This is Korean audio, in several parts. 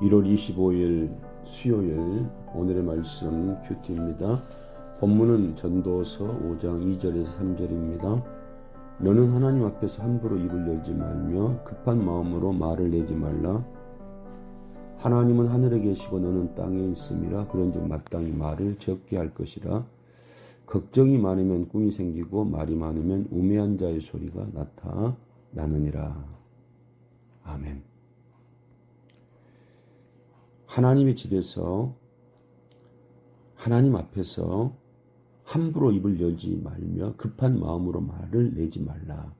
1월 25일 수요일 오늘의 말씀 큐티입니다. 본문은 전도서 5장 2절에서 3절입니다. 너는 하나님 앞에서 함부로 입을 열지 말며 급한 마음으로 말을 내지 말라. 하나님은 하늘에 계시고 너는 땅에 있음이라 그런즉 마땅히 말을 적게 할 것이라. 걱정이 많으면 꿈이 생기고 말이 많으면 우매한 자의 소리가 나타나느니라. 아멘. 하나님의 집에서 하나님 앞에서 함부로 입을 열지 말며 급한 마음으로 말을 내지 말라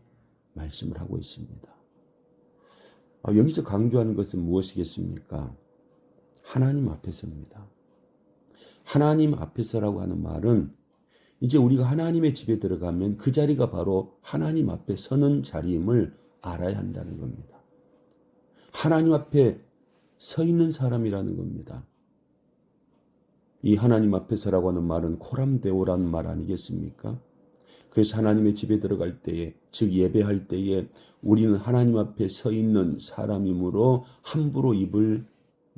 말씀을 하고 있습니다. 아, 여기서 강조하는 것은 무엇이겠습니까? 하나님 앞에서입니다. 하나님 앞에서라고 하는 말은 이제 우리가 하나님의 집에 들어가면 그 자리가 바로 하나님 앞에 서는 자리임을 알아야 한다는 겁니다. 하나님 앞에 서 있는 사람이라는 겁니다. 이 하나님 앞에서라고 하는 말은 코람데오라는 말 아니겠습니까? 그래서 하나님의 집에 들어갈 때에, 즉 예배할 때에 우리는 하나님 앞에 서 있는 사람이므로 함부로 입을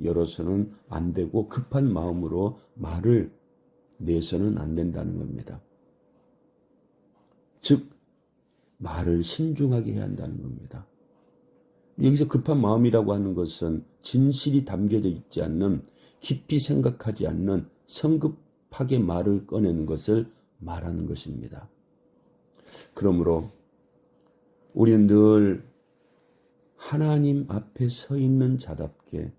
열어서는 안 되고 급한 마음으로 말을 내서는 안 된다는 겁니다. 즉, 말을 신중하게 해야 한다는 겁니다. 여기서 급한 마음이라고 하는 것은 진실이 담겨져 있지 않는 깊이 생각하지 않는 성급하게 말을 꺼내는 것을 말하는 것입니다. 그러므로 우리는 늘 하나님 앞에 서 있는 자답게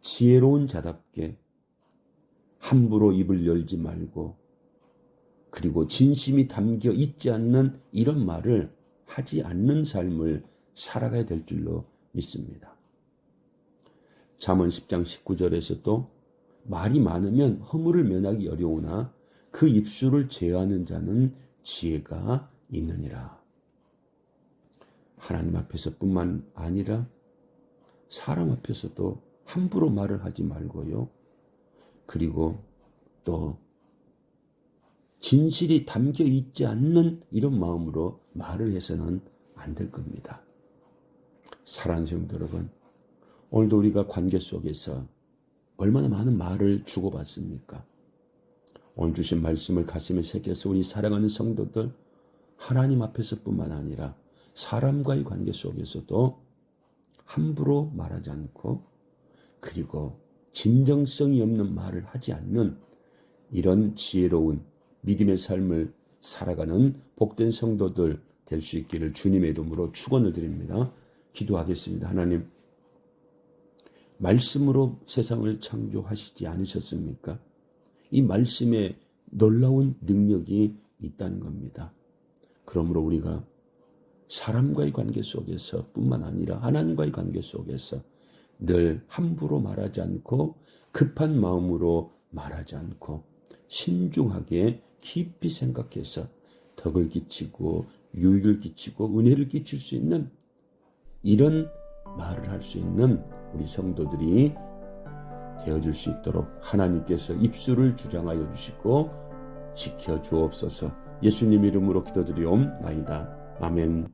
지혜로운 자답게 함부로 입을 열지 말고 그리고 진심이 담겨 있지 않는 이런 말을 하지 않는 삶을 살아가야 될 줄로 믿습니다. 잠언 10장 19절에서도 말이 많으면 허물을 면하기 어려우나 그 입술을 제어하는 자는 지혜가 있느니라. 하나님 앞에서뿐만 아니라 사람 앞에서도 함부로 말을 하지 말고요. 그리고 또 진실이 담겨 있지 않는 이런 마음으로 말을 해서는 안 될 겁니다. 사랑하는 성도 여러분, 오늘도 우리가 관계 속에서 얼마나 많은 말을 주고받습니까? 오늘 주신 말씀을 가슴에 새겨서 우리 사랑하는 성도들 하나님 앞에서뿐만 아니라 사람과의 관계 속에서도 함부로 말하지 않고 그리고 진정성이 없는 말을 하지 않는 이런 지혜로운 믿음의 삶을 살아가는 복된 성도들 될 수 있기를 주님의 이름으로 축원을 드립니다. 기도하겠습니다. 하나님, 말씀으로 세상을 창조하시지 않으셨습니까? 이 말씀에 놀라운 능력이 있다는 겁니다. 그러므로 우리가 사람과의 관계 속에서 뿐만 아니라 하나님과의 관계 속에서 늘 함부로 말하지 않고 급한 마음으로 말하지 않고 신중하게 깊이 생각해서 덕을 끼치고 유익을 끼치고 은혜를 끼칠 수 있는 이런 말을 할 수 있는 우리 성도들이 되어줄 수 있도록 하나님께서 입술을 주장하여 주시고 지켜 주옵소서 예수님 이름으로 기도드리옵나이다. 아멘.